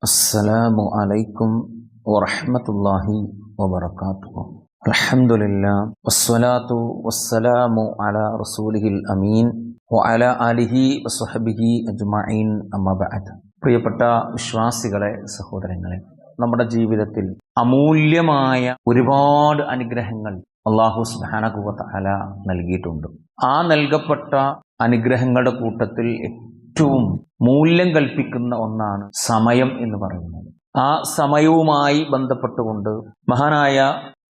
السلام عليكم ورحمة الله وبركاته الحمد لله والصلاة والسلام على رسوله الأمين وعلى آله وصحبه أجمعين أما بعد പ്രിയപ്പെട്ട വിശ്വാസികളെ സഹോദരങ്ങളെ നമ്മുടെ ജീവിതത്തിൽ അമൂല്യമായ ഒരുപാട് അനുഗ്രഹങ്ങൾ അള്ളാഹു സുബാനകുവത്ത അല നൽകിയിട്ടുണ്ട് ആ നൽകപ്പെട്ട അനുഗ്രഹങ്ങളുടെ കൂട്ടത്തിൽ ഏറ്റവും മൂല്യം കൽപ്പിക്കുന്ന ഒന്നാണ് സമയം എന്ന് പറയുന്നത്. ആ സമയവുമായി ബന്ധപ്പെട്ടുകൊണ്ട് മഹാനായ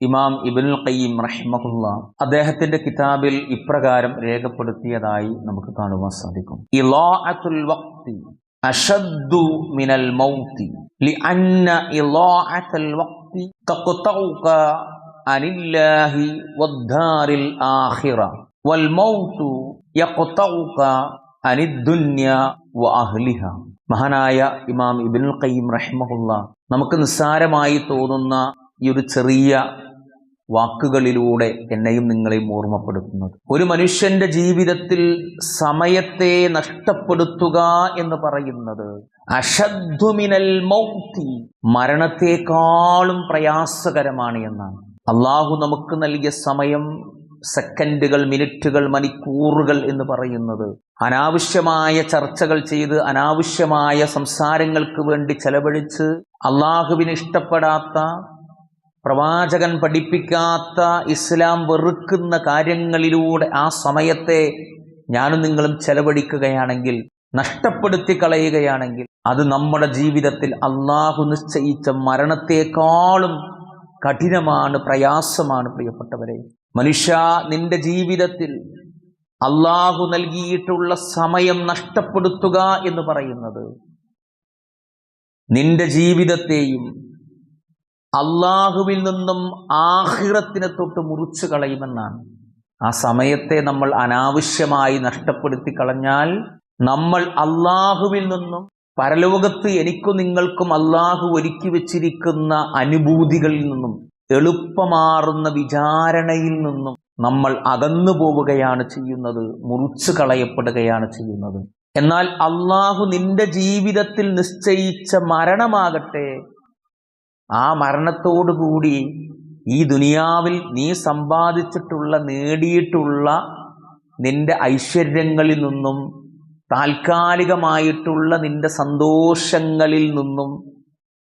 ഇമാം ഇബിനുൽ ഖയ്യിം റഹ്മഹുല്ല അദ്ദേഹത്തിന്റെ കിതാബിൽ ഇപ്രകാരം രേഖപ്പെടുത്തിയതായി നമുക്ക് കാണുവാൻ സാധിക്കും. ഇലാഅത്തുൽ വഖ്തി അഷദ്ദു മിനൽ മൗതി ലിഅന്ന ഇലാഅത്തുൽ അനില്ലാഹി വദ്ദാരിൽ ആഖിറ വൽ മൗതു അനിദ്ദുന്യ വ അഹ്ലിഹ. മഹാനായ ഇമാം ഇബിനുൽ ഖയ്യിം റഹ്മഹുല്ല നമുക്ക് നിസ്സാരമായി തോന്നുന്ന ഈ ഒരു ചെറിയ വാക്കുകളിലൂടെ എന്നെയും നിങ്ങളെയും ഓർമ്മപ്പെടുത്തുന്നത്. ഒരു മനുഷ്യന്റെ ജീവിതത്തിൽ സമയത്തെ നഷ്ടപ്പെടുത്തുക എന്ന് പറയുന്നത് അഷദ്ദുമിനൽ മൗത്തി മരണത്തെക്കാളും പ്രയാസകരമാണ് എന്നാണ്. അള്ളാഹു നമുക്ക് നൽകിയ സമയം സെക്കൻഡുകൾ മിനിറ്റുകൾ മണിക്കൂറുകൾ എന്ന് പറയുന്നത്. അനാവശ്യമായ ചർച്ചകൾ ചെയ്ത് അനാവശ്യമായ സംസാരങ്ങൾക്ക് വേണ്ടി ചെലവഴിച്ച് അള്ളാഹുവിന് ഇഷ്ടപ്പെടാത്ത പ്രവാചകൻ പഠിപ്പിക്കാത്ത ഇസ്ലാം വെറുക്കുന്ന കാര്യങ്ങളിലൂടെ ആ സമയത്തെ ഞാനും നിങ്ങളും ചെലവഴിക്കുകയാണെങ്കിൽ നഷ്ടപ്പെടുത്തി കളയുകയാണെങ്കിൽ അത് നമ്മുടെ ജീവിതത്തിൽ അള്ളാഹു നിശ്ചയിച്ച മരണത്തെക്കാളും കഠിനമാണ് പ്രയാസമാണ് പ്രിയപ്പെട്ടവരെ. മനുഷ്യ നിന്റെ ജീവിതത്തിൽ അള്ളാഹു നൽകിയിട്ടുള്ള സമയം നഷ്ടപ്പെടുത്തുക എന്ന് പറയുന്നത്. നിന്റെ ജീവിതത്തെയും അള്ളാഹുവിൽ നിന്നും ആഹിറത്തിനെ തൊട്ട് മുറിച്ചു കളയുമെന്നാണ്. ആ സമയത്തെ നമ്മൾ അനാവശ്യമായി നഷ്ടപ്പെടുത്തി കളഞ്ഞാൽ നമ്മൾ അള്ളാഹുവിൽ നിന്നും പരലോകത്ത് എനിക്കും നിങ്ങൾക്കും അള്ളാഹു ഒരുക്കി വെച്ചിരിക്കുന്ന അനുഭൂതികളിൽ നിന്നും എളുപ്പമാറുന്ന വിചാരണയിൽ നിന്നും നമ്മൾ അകന്നു പോവുകയാണ് ചെയ്യുന്നത് മുറിച്ചു കളയപ്പെടുകയാണ് ചെയ്യുന്നത്. എന്നാൽ അള്ളാഹു നിന്റെ ജീവിതത്തിൽ നിശ്ചയിച്ച മരണമാകട്ടെ ആ മരണത്തോടുകൂടി ഈ ദുനിയാവിൽ നീ സമ്പാദിച്ചിട്ടുള്ള നേടിയിട്ടുള്ള നിന്റെ ഐശ്വര്യങ്ങളിൽ നിന്നും താൽക്കാലികമായിട്ടുള്ള നിന്റെ സന്തോഷങ്ങളിൽ നിന്നും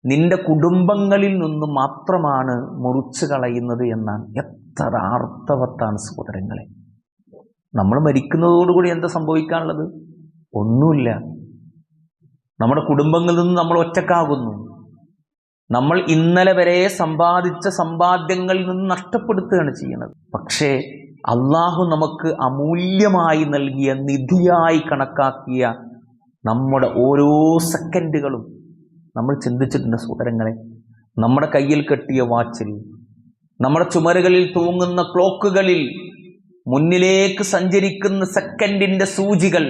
നിന്റെ കുടുംബങ്ങളിൽ നിന്ന് മാത്രമാണ് മുറിച്ചു കളയുന്നത് എന്നാണ്. എത്ര ആർത്തവത്താണ് സഹോദരങ്ങളെ. നമ്മൾ മരിക്കുന്നതോടുകൂടി എന്താ സംഭവിക്കാനുള്ളത്? ഒന്നുമില്ല. നമ്മുടെ കുടുംബങ്ങളിൽ നിന്ന് നമ്മൾ ഒറ്റക്കാകുന്നു. നമ്മൾ ഇന്നലെ വരെ സമ്പാദിച്ച സമ്പാദ്യങ്ങളിൽ നിന്ന് നഷ്ടപ്പെടുത്തുകയാണ് ചെയ്യുന്നത്. പക്ഷേ അള്ളാഹു നമുക്ക് അമൂല്യമായി നൽകിയ നിധിയായി കണക്കാക്കിയ നമ്മുടെ ഓരോ സെക്കൻഡുകളും നമ്മൾ ചിന്തിച്ചിട്ടുണ്ട് സഹോദരങ്ങളെ നമ്മുടെ കയ്യിൽ കെട്ടിയ വാച്ചിൽ നമ്മുടെ ചുമരുകളിൽ തൂങ്ങുന്ന ക്ലോക്കുകളിൽ മുന്നിലേക്ക് സഞ്ചരിക്കുന്ന സെക്കൻഡിന്റെ സൂചികൾ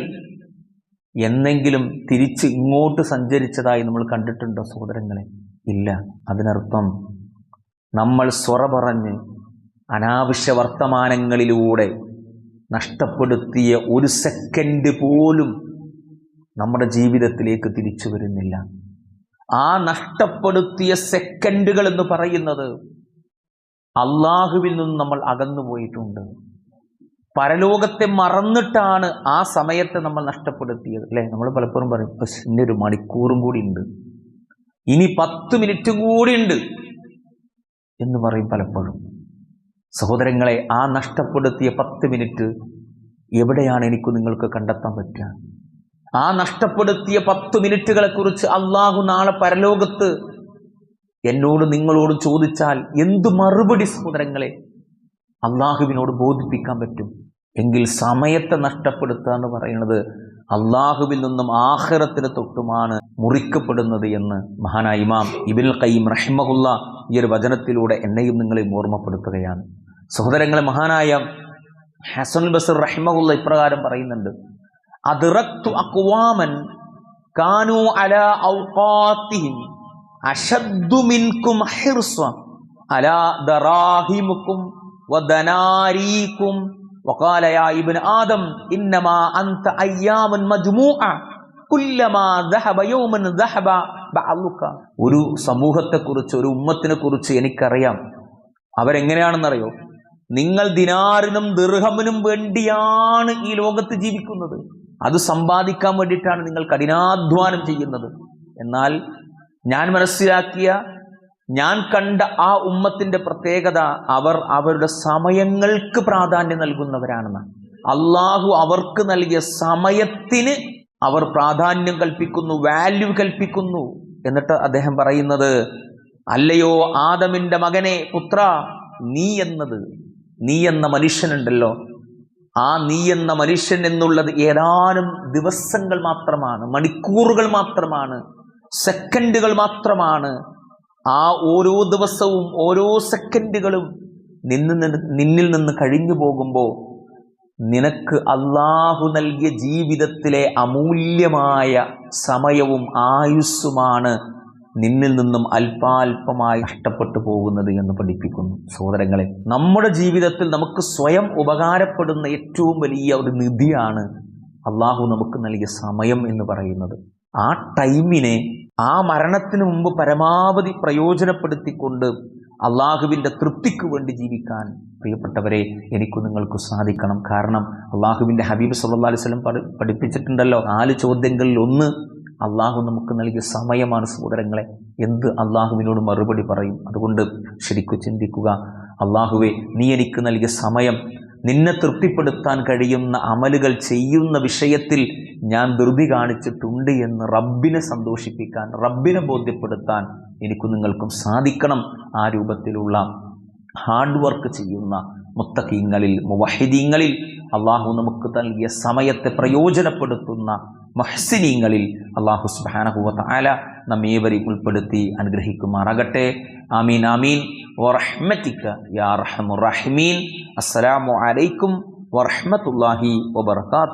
എന്നെങ്കിലും തിരിച്ച് ഇങ്ങോട്ട് സഞ്ചരിച്ചതായി നമ്മൾ കണ്ടിട്ടുണ്ടോ സഹോദരങ്ങളെ? ഇല്ല. അതിനർത്ഥം നമ്മൾ സ്വറ പറഞ്ഞ് അനാവശ്യ വർത്തമാനങ്ങളിലൂടെ നഷ്ടപ്പെടുത്തിയ ഒരു സെക്കൻഡ് പോലും നമ്മുടെ ജീവിതത്തിലേക്ക് തിരിച്ചു വരുന്നില്ല. ആ നഷ്ടപ്പെടുത്തിയ സെക്കൻഡുകൾ എന്ന് പറയുന്നത് അള്ളാഹുവിൽ നിന്ന് നമ്മൾ അകന്നു പോയിട്ടുണ്ട്. പരലോകത്തെ മറന്നിട്ടാണ് ആ സമയത്തെ നമ്മൾ നഷ്ടപ്പെടുത്തിയത്. അല്ലേ? നമ്മൾ പലപ്പോഴും പറയും ഇന്ന ഒരു മണിക്കൂറും കൂടി ഉണ്ട്. ഇനി പത്ത് മിനിറ്റും കൂടി ഉണ്ട്. എന്ന് പറയും പലപ്പോഴും. സഹോദരങ്ങളെ ആ നഷ്ടപ്പെടുത്തിയ പത്ത് മിനിറ്റ് എവിടെയാണ് എനിക്ക് നിങ്ങൾക്ക് കണ്ടെത്താൻ പറ്റുക? ആ നഷ്ടപ്പെടുത്തിയ പത്ത് മിനിറ്റുകളെ കുറിച്ച് അള്ളാഹു നാളെ പരലോകത്ത് എന്നോട് നിങ്ങളോട് ചോദിച്ചാൽ എന്തു മറുപടി സഹോദരങ്ങളെ അള്ളാഹുവിനോട് ബോധിപ്പിക്കാൻ പറ്റും? എങ്കിൽ സമയത്തെ നഷ്ടപ്പെടുത്തുക എന്ന് പറയുന്നത് അള്ളാഹുവിൽ നിന്നും ആഹ്റത്തിന് തൊട്ടുമാണ് മുറിക്കപ്പെടുന്നത് എന്ന് മഹാനായ ഇമാം ഇബിൽ ഖയ്യിം റഹിമഹുല്ല ഈ ഒരു വചനത്തിലൂടെ എന്നെയും നിങ്ങളെയും ഓർമ്മപ്പെടുത്തുകയാണ്. സഹോദരങ്ങളെ മഹാനായ ഹസൻ ബസർ റഹിമഹുല്ല ഇപ്രകാരം പറയുന്നുണ്ട്. അതിറത്തു അക്വാമൻ കാനു അല ഔഖാത്തിഹിം അഷദ്ദു മിൻകും ഹിർസ അല ദറാഹിമുക്കും വദനാരീക്കും وقال يا ابن آدم إنما أنت أيام مجموعة കുല്ലമാ ദഹബ യൗമൻ ദഹബ ബഅലുക. ഒരു സമൂഹത്തെക്കുറിച്ച് ഒരു ഉമ്മത്തിനെ കുറിച്ച് എനിക്കറിയാം അവരെങ്ങനെയാണെന്നറിയോ നിങ്ങൾ ദിനാറിനും ദീർഘമിനും വേണ്ടിയാണ് ഈ ലോകത്ത് ജീവിക്കുന്നത്. അത് സമ്പാദിക്കാൻ വേണ്ടിയിട്ടാണ് നിങ്ങൾ കഠിനാധ്വാനം ചെയ്യുന്നത്. എന്നാൽ ഞാൻ മനസ്സിലാക്കിയ ഞാൻ കണ്ട ആ ഉമ്മത്തിന്റെ പ്രത്യേകത അവർ അവരുടെ സമയങ്ങൾക്ക് പ്രാധാന്യം നൽകുന്നവരാണെന്ന്. അള്ളാഹു അവർക്ക് നൽകിയ സമയത്തിന് അവർ പ്രാധാന്യം കൽപ്പിക്കുന്നു വാല്യൂ കൽപ്പിക്കുന്നു. എന്നിട്ട് അദ്ദേഹം പറയുന്നത് അല്ലയോ ആദമിന്റെ മകനെ പുത്ര നീ എന്നത് നീ എന്ന മനുഷ്യനുണ്ടല്ലോ. ആ നീ എന്ന മനുഷ്യൻ എന്നുള്ളത് ഏതാനും ദിവസങ്ങൾ മാത്രമാണ് മണിക്കൂറുകൾ മാത്രമാണ് സെക്കൻഡുകൾ മാത്രമാണ്. ആ ഓരോ ദിവസവും ഓരോ സെക്കൻഡുകളും നിന്ന് നിന്നിൽ നിന്ന് കഴിഞ്ഞു പോകുമ്പോൾ നിനക്ക് അള്ളാഹു നൽകിയ ജീവിതത്തിലെ അമൂല്യമായ സമയവും ആയുസ്സുമാണ് നിന്നിൽ നിന്നും അല്പാൽപമായി നഷ്ടപ്പെട്ടു പോകുന്നത് എന്ന് പഠിപ്പിക്കുന്നു. സഹോദരങ്ങളെ നമ്മുടെ ജീവിതത്തിൽ നമുക്ക് സ്വയം ഉപകാരപ്പെടുന്ന ഏറ്റവും വലിയ ഒരു നിധിയാണ് അള്ളാഹു നമുക്ക് നൽകിയ സമയം എന്ന് പറയുന്നത്. ആ ടൈമിനെ ആ മരണത്തിന് മുമ്പ് പരമാവധി പ്രയോജനപ്പെടുത്തിക്കൊണ്ട് അള്ളാഹുവിന്റെ തൃപ്തിക്ക് വേണ്ടി ജീവിക്കാൻ പ്രിയപ്പെട്ടവരെ എനിക്ക് നിങ്ങൾക്ക് സാധിക്കണം. കാരണം അള്ളാഹുവിന്റെ ഹബീബ് സല്ലാ അലൈവലം പഠിപ്പിച്ചിട്ടുണ്ടല്ലോ നാല് ചോദ്യങ്ങളിൽ ഒന്ന് അള്ളാഹു നമുക്ക് നൽകിയ സമയമാണ് സഹോദരങ്ങളെ. എന്ത് അള്ളാഹുവിനോട് മറുപടി പറയും? അതുകൊണ്ട് ശരിക്കു ചിന്തിക്കുക. അള്ളാഹുവെ നീ എനിക്ക് നൽകിയ സമയം നിന്നെ തൃപ്തിപ്പെടുത്താൻ കഴിയുന്ന അമലുകൾ ചെയ്യുന്ന വിഷയത്തിൽ ഞാൻ ധൃതി കാണിച്ചിട്ടുണ്ട് എന്ന് റബ്ബിനെ സന്തോഷിപ്പിക്കാൻ റബ്ബിനെ ബോധ്യപ്പെടുത്താൻ എനിക്കും നിങ്ങൾക്കും സാധിക്കണം ആ രൂപത്തിലുള്ള ഹാർഡ് വർക്ക് ചെയ്യുന്ന മുത്തക്കീങ്ങളിൽ മുവഹിദീങ്ങളിൽ അള്ളാഹു നമുക്ക് നൽകിയ സമയത്തെ പ്രയോജനപ്പെടുത്തുന്ന മഹ്സിനീങ്ങളിൽ അള്ളാഹു സുബാനഹുവ ആല നമ്മേവരെയും ഉൾപ്പെടുത്തി അനുഗ്രഹിക്കുമാറാകട്ടെ. ആമീൻ ആമീൻ. വറഹ്മത്തിക്ക യാ റഹമുറഹിമീൻ അസ്സലാമു അലൈക്കും വറഹ്മത്തുള്ളാഹി വബർക്കാത്തു